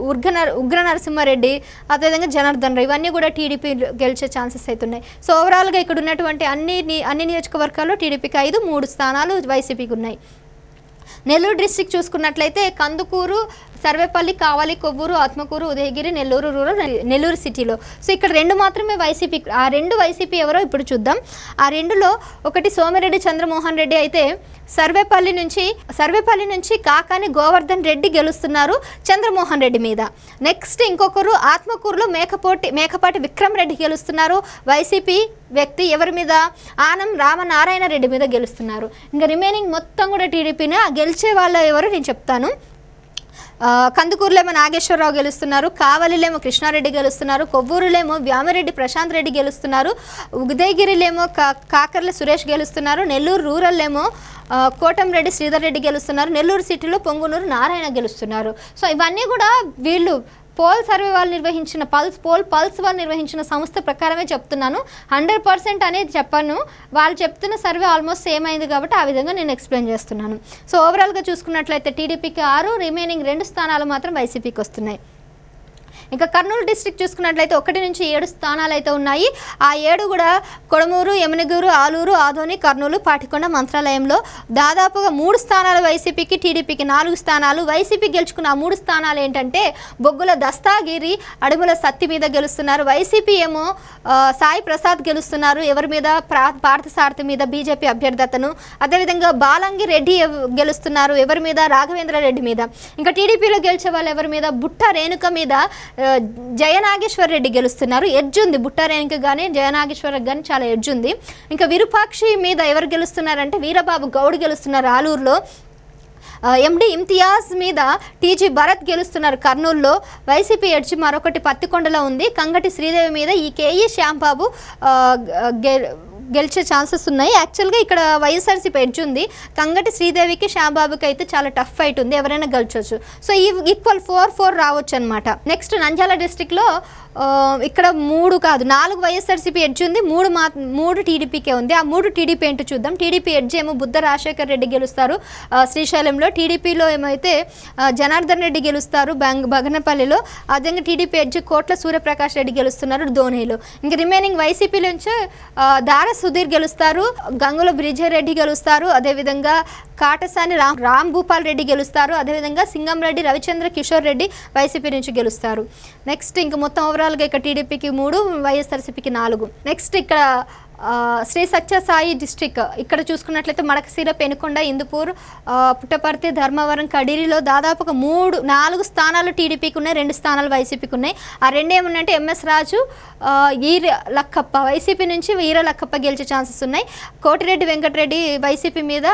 ఉగ్ర నరసింహారెడ్డి అదేవిధంగా జనార్దన్ రావు ఇవన్నీ కూడా టీడీపీ గెలిచే ఛాన్సెస్ అవుతున్నాయి సో ఓవరాల్గా ఇక్కడ ఉన్నటువంటి అన్ని అన్ని నియోజకవర్గాల్లో టీడీపీకి ఐదు మూడు స్థానాలు వైసీపీకి ఉన్నాయి. నెల్లూరు డిస్ట్రిక్ట్ చూసుకున్నట్లయితే కందుకూరు సర్వేపల్లి కావాలి కొవ్వూరు ఆత్మకూరు ఉదయగిరి నెల్లూరు రూరల్ నెల్లూరు సిటీలో. సో ఇక్కడ రెండు మాత్రమే వైసీపీ ఆ రెండు వైసీపీ ఎవరో ఇప్పుడు చూద్దాం. ఆ రెండులో ఒకటి సోమిరెడ్డి చంద్రమోహన్ రెడ్డి అయితే సర్వేపల్లి నుంచి సర్వేపల్లి నుంచి కాకాని గోవర్ధన్ రెడ్డి గెలుస్తున్నారు చంద్రమోహన్ రెడ్డి మీద. నెక్స్ట్ ఇంకొకరు ఆత్మకూరులో మేకపోటి మేకపాటి విక్రమ్ రెడ్డి గెలుస్తున్నారు. వైసీపీ వ్యక్తి ఎవరి మీద? ఆనం రామనారాయణ రెడ్డి మీద గెలుస్తున్నారు. ఇంకా రిమైనింగ్ మొత్తం కూడా టీడీపీనే. ఆ గెలిచే వాళ్ళు ఎవరు నేను చెప్తాను. కందుకూరులేమో నాగేశ్వరరావు గెలుస్తున్నారు కావలిలేమో కృష్ణారెడ్డి గెలుస్తున్నారు కొవ్వూరులేమో వ్యామరెడ్డి ప్రశాంత్ రెడ్డి గెలుస్తున్నారు ఉదయగిరిలేమో కా కాకర్ల సురేష్ గెలుస్తున్నారు నెల్లూరు రూరల్లేమో కోటంరెడ్డి శ్రీధర్ రెడ్డి గెలుస్తున్నారు నెల్లూరు సిటీలో పొంగునూరు నారాయణ గెలుస్తున్నారు. సో ఇవన్నీ కూడా వీళ్ళు పోల్ సర్వే వాళ్ళు నిర్వహించిన పల్స్ పోల్ పల్స్ వాళ్ళు నిర్వహించిన సంస్థ ప్రకారమే చెప్తున్నాను. హండ్రెడ్ పర్సెంట్ అనేది చెప్పాను. వాళ్ళు చెప్తున్న సర్వే ఆల్మోస్ట్ సేమ్ అయింది కాబట్టి ఆ విధంగా నేను ఎక్స్ప్లెయిన్ చేస్తున్నాను. సో ఓవరాల్గా చూసుకున్నట్లయితే టీడీపీకి ఆరు రిమైనింగ్ రెండు స్థానాలు మాత్రం వైసీపీకి వస్తున్నాయి. ఇంకా కర్నూలు డిస్టిక్ చూసుకున్నట్లయితే ఒకటి నుంచి ఏడు స్థానాలు అయితే ఉన్నాయి. ఆ ఏడు కూడా కొడమూరు యమునగూరు ఆలూరు ఆదోని కర్నూలు పాటికొండ మంత్రాలయంలో దాదాపుగా మూడు స్థానాలు వైసీపీకి టీడీపీకి నాలుగు స్థానాలు. వైసీపీ గెలుచుకున్న ఆ మూడు స్థానాలు ఏంటంటే బొగ్గుల దస్తాగిరి అడుగుల సత్తి మీద గెలుస్తున్నారు. వైసీపీ ఏమో సాయి ప్రసాద్ గెలుస్తున్నారు. ఎవరి మీద? ప్రా పార్థసారథి మీద బీజేపీ అభ్యర్థతను. అదేవిధంగా బాలంగి రెడ్డి గెలుస్తున్నారు. ఎవరి మీద? రాఘవేంద్ర రెడ్డి మీద. ఇంకా టీడీపీలో గెలిచే వాళ్ళు ఎవరి మీద? బుట్ట రేణుక మీద జయనాగేశ్వర్ రెడ్డి గెలుస్తున్నారు. ఎడ్జ్ ఉంది. బుట్టారేనికి కానీ జయనాగేశ్వర్ కానీ చాలా ఎడ్జ్ ఉంది. ఇంకా విరూపాక్షి మీద ఎవరు గెలుస్తున్నారంటే వీరబాబు గౌడ్ గెలుస్తున్నారు ఆలూరులో. ఎండి ఇమ్తియాజ్ మీద టీజీ భరత్ గెలుస్తున్నారు కర్నూలులో. వైసీపీ ఎడ్జి మరొకటి పత్తికొండలో ఉంది. కంగటి శ్రీదేవి మీద ఈ కేఈ శ్యాంబాబు గె- గెలిచే ఛాన్సెస్ ఉన్నాయి. యాక్చువల్గా ఇక్కడ వైఎస్ఆర్సీపీ ఎడ్జ్ ఉంది. కంగటి శ్రీదేవికి షాబాబుకి అయితే చాలా టఫ్ ఫైట్ ఉంది. ఎవరైనా గెలిచొచ్చు. సో ఈ ఈక్వల్ ఫోర్ ఫోర్ రావచ్చు అనమాట నెక్స్ట్ నంద్యాల డిస్టిక్లో ఇక్కడ మూడు కాదు నాలుగు వైఎస్ఆర్సీపీ ఎడ్జ్ ఉంది మూడు మా మూడు టీడీపీకే ఉంది. ఆ మూడు టీడీపీ ఏంటో చూద్దాం. టీడీపీ ఎడ్జ్ ఏమో బుద్ధ రాజశేఖర్ రెడ్డి గెలుస్తారు. శ్రీశైలంలో టీడీపీలో ఏమైతే జనార్దన్ రెడ్డి గెలుస్తారు బెంగ బగనపల్లిలో అదేవిధంగా టీడీపీ ఎడ్జ్ కోట్ల సూర్యప్రకాష్ రెడ్డి గెలుస్తున్నారు ధోనిలో. ఇంక రిమైనింగ్ వైసీపీ నుంచి దార సుధీర్ గెలుస్తారు గంగుల బ్రిజయ్ రెడ్డి గెలుస్తారు. అదేవిధంగా కాటసాని రామ్ రామ్ భూపాల్ రెడ్డి గెలుస్తారు. అదేవిధంగా సింగం రెడ్డి రవిచంద్ర కిషోర్ రెడ్డి వైసీపీ నుంచి గెలుస్తారు. నెక్స్ట్ ఇంక మొత్తం ఓవరాల్గా ఇక్కడ టీడీపీకి మూడు వైఎస్ఆర్సీపీకి నాలుగు. నెక్స్ట్ ఇక్కడ శ్రీ సత్యసాయి డిస్టిక్ ఇక్కడ చూసుకున్నట్లయితే మడకసీర పెనుకొండ ఇందుపూర్ పుట్టపర్తి ధర్మవరం కడిరిలో దాదాపుగా మూడు నాలుగు స్థానాలు టీడీపీకి ఉన్నాయి రెండు స్థానాలు వైసీపీకి ఉన్నాయి. ఆ రెండు ఏమున్నాయంటే ఎంఎస్ రాజు ఈర లక్కప్ప. వైసీపీ నుంచి వీర లక్కప్ప గెలిచే ఛాన్సెస్ ఉన్నాయి. కోటిరెడ్డి వెంకటరెడ్డి వైసీపీ మీద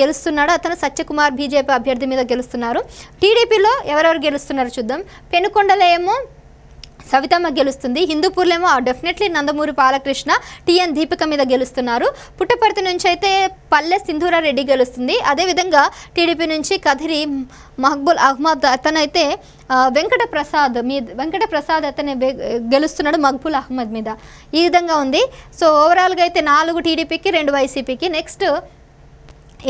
గెలుస్తున్నాడు. అతను సత్యకుమార్ బీజేపీ అభ్యర్థి మీద గెలుస్తున్నారు. టీడీపీలో ఎవరెవరు గెలుస్తున్నారు చూద్దాం. పెనుకొండలో ఏమో సవితమ్మ గెలుస్తుంది. హిందూపూర్లేమో డెఫినెట్లీ నందమూరి బాలకృష్ణ టిఎన్ దీపిక మీద గెలుస్తున్నారు. పుట్టపర్తి నుంచి అయితే పల్లె సింధూరారెడ్డి గెలుస్తుంది. అదేవిధంగా టీడీపీ నుంచి కదిరి మహబూల్ అహ్మద్ అతనైతే వెంకట ప్రసాద్ మీద వెంకట ప్రసాద్ అతనే గెలుస్తున్నాడు మక్బుల్ అహ్మద్ మీద. ఈ విధంగా ఉంది. సో ఓవరాల్గా అయితే నాలుగు టీడీపీకి రెండు వైసీపీకి. నెక్స్ట్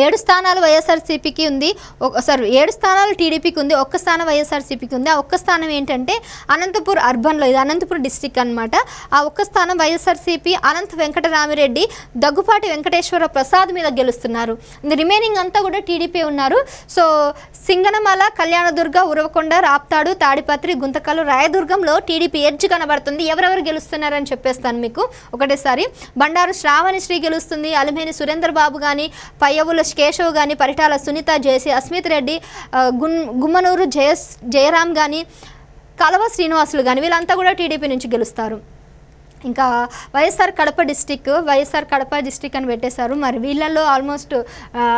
ఏడు స్థానాలు వైఎస్ఆర్సీపీకి ఉంది. ఒక సారీ ఏడు స్థానాలు టీడీపీకి ఉంది. ఒక్క స్థానం వైఎస్ఆర్సీపీకి ఉంది. ఆ ఒక్క స్థానం ఏంటంటే అనంతపూర్ అర్బన్లో ఇది అనంతపూర్ డిస్టిక్ అనమాట ఆ ఒక్క స్థానం వైఎస్ఆర్సీపీ అనంత వెంకటరామిరెడ్డి దగ్గుపాటి వెంకటేశ్వర ప్రసాద్ మీద గెలుస్తున్నారు. రిమైనింగ్ అంతా కూడా టీడీపీ ఉన్నారు. సో సింగనమల కళ్యాణదుర్గ ఉరవకొండ రాప్తాడు తాడిపత్రి గుంతకల్లు రాయదుర్గంలో టీడీపీ ఎడ్జ్ కనబడుతుంది. ఎవరెవరు గెలుస్తున్నారని చెప్పేస్తాను మీకు ఒకటేసారి. బండారు శ్రావణి శ్రీ గెలుస్తుంది. అలిమేని సురేందర్ బాబు కానీ పయ్యవుల కేశవ్ కానీ పరిటాల సునీత జేసి అస్మిత్ రెడ్డి గున్ గుమ్మనూరు జయ జయరామ్ కానీ కలవ శ్రీనివాసులు కానీ వీళ్ళంతా కూడా టీడీపీ నుంచి గెలుస్తారు. ఇంకా YSR Kadapa district YSR Kadapa district అని పెట్టేశారు. మరి వీళ్ళల్లో ఆల్మోస్ట్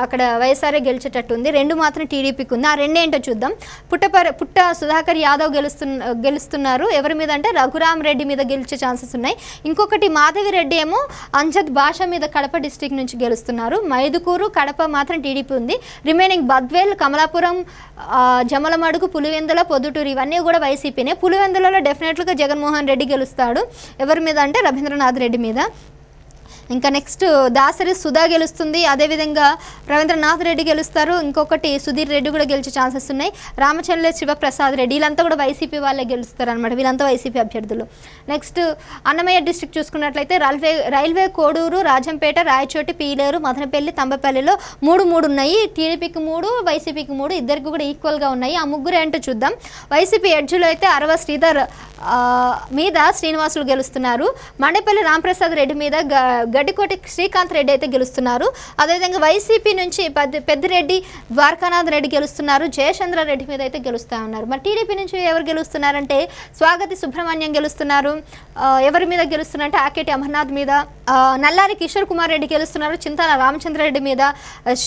అక్కడ వైఎస్ఆర్ఏ గెలిచేటట్టు ఉంది రెండు మాత్రం టీడీపీకి ఉంది ఆ రెండేంటో చూద్దాం. పుట్టపర పుట్ట సుధాకర్ యాదవ్ గెలుస్తున్న గెలుస్తున్నారు. ఎవరి మీద అంటే రఘురామ్ రెడ్డి మీద గెలిచే ఛాన్సెస్ ఉన్నాయి. ఇంకొకటి మాధవి రెడ్డి ఏమో అంజద్ భాష మీద కడప డిస్టిక్ నుంచి గెలుస్తున్నారు. మైదుకూరు కడప మాత్రం టీడీపీ ఉంది. రిమైనింగ్ బద్వేల్ కమలాపురం జమలమడుగు పులివెందుల పొద్దుటూరు ఇవన్నీ కూడా వైసీపీనే. పులివెందులలో డెఫినెట్లుగా జగన్మోహన్ రెడ్డి గెలుస్తాడు. ఎవరి మీద అంటే రవీంద్రనాథ్ రెడ్డి మీద ఇంకా నెక్స్ట్ దాసరి సుధా గెలుస్తుంది. అదేవిధంగా రవీంద్రనాథ్ రెడ్డి గెలుస్తారు. ఇంకొకటి సుధీర్ రెడ్డి కూడా గెలిచే ఛాన్సెస్ ఉన్నాయి. రామచంద్ర శివప్రసాద్ రెడ్డి వీళ్ళంతా కూడా వైసీపీ వాళ్ళే గెలుస్తారు అనమాట వీళ్ళంతా వైసీపీ అభ్యర్థులు. నెక్స్ట్ అన్నమయ్య డిస్ట్రిక్ట్ చూసుకున్నట్లయితే రైల్వే రైల్వే కోడూరు రాజంపేట రాయచోటి పీలేరు మదనపల్లి తంబపల్లిలో మూడు మూడు ఉన్నాయి. టీడీపీకి మూడు వైసీపీకి మూడు. ఇద్దరికి కూడా ఈక్వల్గా ఉన్నాయి. ఆ ముగ్గురు ఏంటో చూద్దాం. వైసీపీ ఎడ్జులో అయితే అరవ శ్రీధర్ మీద శ్రీనివాసులు గెలుస్తున్నారు. మండపల్లి రామప్రసాద్ రెడ్డి మీద గ- గడ్డికోటి శ్రీకాంత్ రెడ్డి అయితే గెలుస్తున్నారు. అదేవిధంగా వైసీపీ నుంచి పెద్ద పెద్దిరెడ్డి ద్వారకానాథ్ రెడ్డి గెలుస్తున్నారు. జయచంద్ర రెడ్డి మీద అయితే గెలుస్తూ ఉన్నారు. మరి టీడీపీ నుంచి ఎవరు గెలుస్తున్నారంటే స్వాగతి సుబ్రహ్మణ్యం గెలుస్తున్నారు. ఎవరి మీద గెలుస్తున్నారంటే ఆకేటి అమర్నాథ్ మీద. నల్లారి కిషోర్ కుమార్ రెడ్డి గెలుస్తున్నారు. చింతన రామచంద్ర రెడ్డి మీద.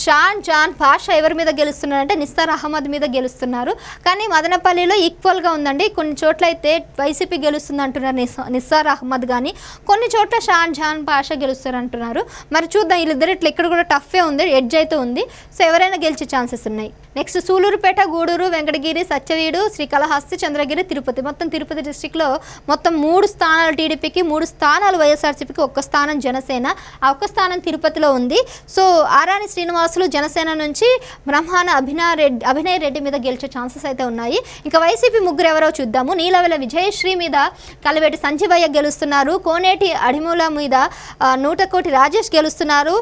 షాన్ జాన్ పాషా ఎవరి మీద గెలుస్తున్నారంటే నిస్తార్ అహ్మద్ మీద గెలుస్తున్నారు. కానీ మదనపల్లిలో ఈక్వల్గా ఉందండి. కొన్ని చోట్ల అయితే వైసీపీ గెలుస్తుంది అంటున్నారు నిస్సార్ అహ్మద్ కానీ కొన్ని చోట్ల షాన్ జాన్ పాషా గెలుస్తున్నారు గెలుస్తారు అంటున్నారు మరి చూద్దాం వీళ్ళిద్దరు ఇట్లా ఇక్కడ కూడా టఫే ఉంది ఎడ్జ్ అయితే ఉంది. సో ఎవరైనా గెలిచే ఛాన్సెస్ ఉన్నాయి. నెక్స్ట్ సూలూరుపేట గూడూరు వెంకటగిరి సత్యవీడు శ్రీకాళహస్తి చంద్రగిరి తిరుపతి. మొత్తం తిరుపతి డిస్టిక్లో మొత్తం మూడు స్థానాలు టీడీపీకి మూడు స్థానాలు వైఎస్ఆర్సీపీకి ఒక్క స్థానం జనసేన. ఆ ఒక్క స్థానం తిరుపతిలో ఉంది. సో ఆరాని శ్రీనివాసులు జనసేన నుంచి బ్రహ్మాన అభినయ రెడ్డి అభినయ్ రెడ్డి మీద గెలిచే ఛాన్సెస్ అయితే ఉన్నాయి. ఇంకా వైసీపీ ముగ్గురు ఎవరో చూద్దాము. నీలవెల విజయశ్రీ మీద కలవేటి సంజీవయ్య గెలుస్తున్నారు. కోనేటి అడిమూల మీద నూటకోటి రాజేష్ గెలుస్తున్నారు.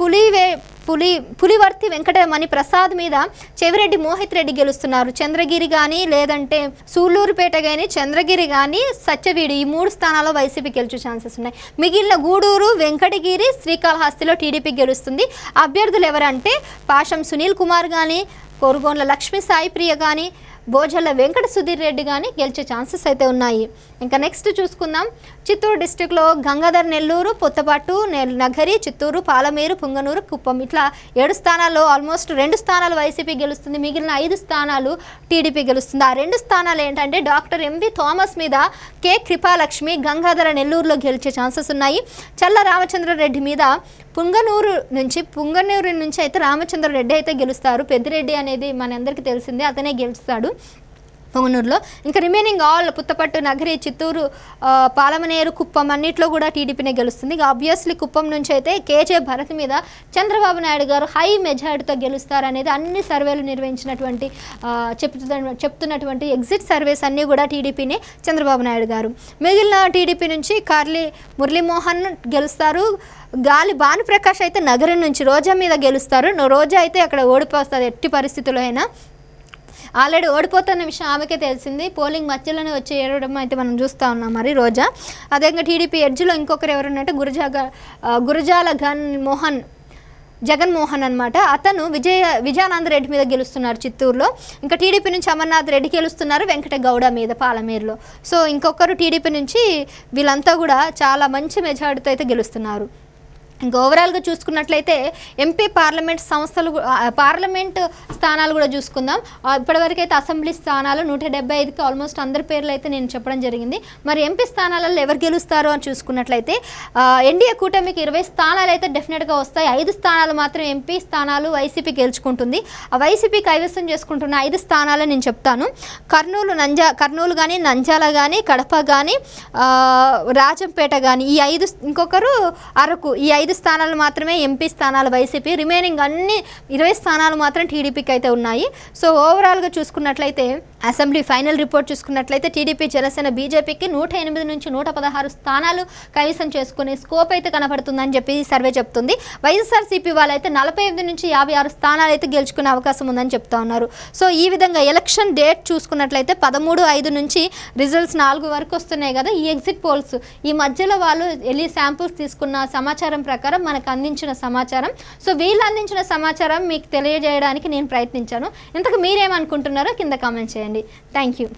పులివే పులి పులివర్తి వెంకటమణి ప్రసాద్ మీద చెవిరెడ్డి మోహిత్ రెడ్డి గెలుస్తున్నారు. చంద్రగిరి కానీ లేదంటే సూళ్ళూరుపేట కానీ చంద్రగిరి కానీ సత్యవీడు ఈ మూడు స్థానాల్లో వైసీపీ గెలిచే ఛాన్సెస్ ఉన్నాయి. మిగిలిన గూడూరు వెంకటగిరి శ్రీకాళహస్తిలో టీడీపీ గెలుస్తుంది. అభ్యర్థులు ఎవరంటే పాషం సునీల్ కుమార్ కానీ కొరుగోన్ల లక్ష్మీ సాయి ప్రియ కానీ భోజల్ల వెంకట సుధీర్ రెడ్డి కానీ గెలిచే ఛాన్సెస్ అయితే ఉన్నాయి. ఇంకా నెక్స్ట్ చూసుకుందాం. చిత్తూరు డిస్టిక్లో గంగాధర్ నెల్లూరు పొత్తపాటు నెల్ నగరి చిత్తూరు పాలమేరు పుంగనూరు కుప్పం ఇట్లా ఏడు స్థానాల్లో ఆల్మోస్ట్ రెండు స్థానాలు వైసీపీ గెలుస్తుంది. మిగిలిన ఐదు స్థానాలు టీడీపీ గెలుస్తుంది. ఆ రెండు స్థానాలు ఏంటంటే డాక్టర్ ఎంవి థామస్ మీద కె కృపాలక్ష్మి గంగాధర నెల్లూరులో గెలిచే ఛాన్సెస్ ఉన్నాయి. చల్ల రామచంద్రరెడ్డి మీద పుంగనూరు నుంచి పుంగనూరు నుంచి అయితే రామచంద్ర రెడ్డి అయితే గెలుస్తారు. పెద్దిరెడ్డి అనేది మనందరికీ తెలిసిందే అతనే గెలుస్తాడు. పొంగనూరులో. ఇంకా రిమైనింగ్ ఆల్ పుత్తపట్టు నగరి చిత్తూరు పాలమనేరు కుప్పం అన్నిట్లో కూడా టీడీపీనే గెలుస్తుంది. ఇక ఆబ్వియస్లీ కుప్పం నుంచి అయితే కేజే భరత్ మీద చంద్రబాబు నాయుడు గారు హై మెజార్టీతో గెలుస్తారనేది అన్ని సర్వేలు నిర్వహించినటువంటి చెప్తున్న చెప్తున్నటువంటి ఎగ్జిట్ సర్వేస్ అన్నీ కూడా టీడీపీనే చంద్రబాబు నాయుడు గారు. మిగిలిన టీడీపీ నుంచి కార్లీ మురళీమోహన్ గెలుస్తారు. గాలి భానుప్రకాష్ అయితే నగరం నుంచి రోజా మీద గెలుస్తారు. రోజా అయితే అక్కడ ఓడిపోస్తుంది ఎట్టి పరిస్థితుల్లో అయినా. ఆల్రెడీ ఓడిపోతున్న విషయం ఆమెకే తెలిసింది. పోలింగ్ మధ్యలోనే వచ్చి ఏడవడం అయితే మనం చూస్తూ ఉన్నాం మరి రోజా. అదేవిధంగా టీడీపీ ఎడ్జ్లో ఇంకొకరు ఎవరున్నట్టు గురజాగ గురజాల ఘన్ మోహన్ జగన్మోహన్ అనమాట అతను విజయ విజయానంద రెడ్డి మీద గెలుస్తున్నారు చిత్తూరులో. ఇంకా టీడీపీ నుంచి అమర్నాథ్ రెడ్డి గెలుస్తున్నారు వెంకట గౌడ మీద పాలమేరులో. సో ఇంకొకరు టీడీపీ నుంచి వీళ్ళంతా కూడా చాలా మంచి మెజార్టీతో అయితే గెలుస్తున్నారు. ఇంకా ఓవరాల్గా చూసుకున్నట్లయితే ఎంపీ పార్లమెంట్ సంస్థలు పార్లమెంట్ స్థానాలు కూడా చూసుకుందాం. ఇప్పటివరకు అయితే అసెంబ్లీ స్థానాలు నూట డెబ్బై ఐదుకి ఆల్మోస్ట్ అందరి పేర్లు అయితే నేను చెప్పడం జరిగింది. మరి ఎంపీ స్థానాలలో ఎవరు గెలుస్తారు అని చూసుకున్నట్లయితే ఎన్డీఏ కూటమికి ఇరవై స్థానాలు అయితే డెఫినెట్గా వస్తాయి. ఐదు స్థానాలు మాత్రం ఎంపీ స్థానాలు వైసీపీ గెలుచుకుంటుంది. ఆ వైసీపీ కైవసం చేసుకుంటున్న ఐదు స్థానాలు నేను చెప్తాను. కర్నూలు నంజా కర్నూలు కానీ నంజాల కానీ కడప కానీ రాజంపేట కానీ ఈ ఐదు ఇంకొకరు అరకు ఈ ఐదు స్థానాలు మాత్రమే ఎంపీ స్థానాలు వైసీపీ రిమైనింగ్ అన్ని ఇరవై స్థానాలు మాత్రం టీడీపీకి అయితే ఉన్నాయి. సో ఓవరాల్గా చూసుకున్నట్లయితే అసెంబ్లీ ఫైనల్ రిపోర్ట్ చూసుకున్నట్లయితే టీడీపీ జనసేన బీజేపీకి నూట ఎనిమిది నుంచి నూట పదహారు స్థానాలు కైవసం చేసుకునే స్కోప్ అయితే కనపడుతుందని చెప్పి సర్వే చెప్తుంది. వైఎస్ఆర్సీపీ వాళ్ళైతే నలభై ఎనిమిది నుంచి యాభై ఆరు స్థానాలు అయితే గెలుచుకునే అవకాశం ఉందని చెప్తా ఉన్నారు. సో ఈ విధంగా ఎలక్షన్ డేట్ చూసుకున్నట్లయితే పదమూడు ఐదు నుంచి రిజల్ట్స్ నాలుగు వరకు వస్తున్నాయి కదా ఈ ఎగ్జిట్ పోల్స్. ఈ మధ్యలో వాళ్ళు వెళ్ళి శాంపుల్స్ తీసుకున్న సమాచారం ప్రకారం మనకు అందించిన సమాచారం. సో వీళ్ళు అందించిన సమాచారం మీకు తెలియజేయడానికి నేను ప్రయత్నించాను. ఇంతకు మీరేమనుకుంటున్నారో కింద కామెంట్ చేయండి. Thank you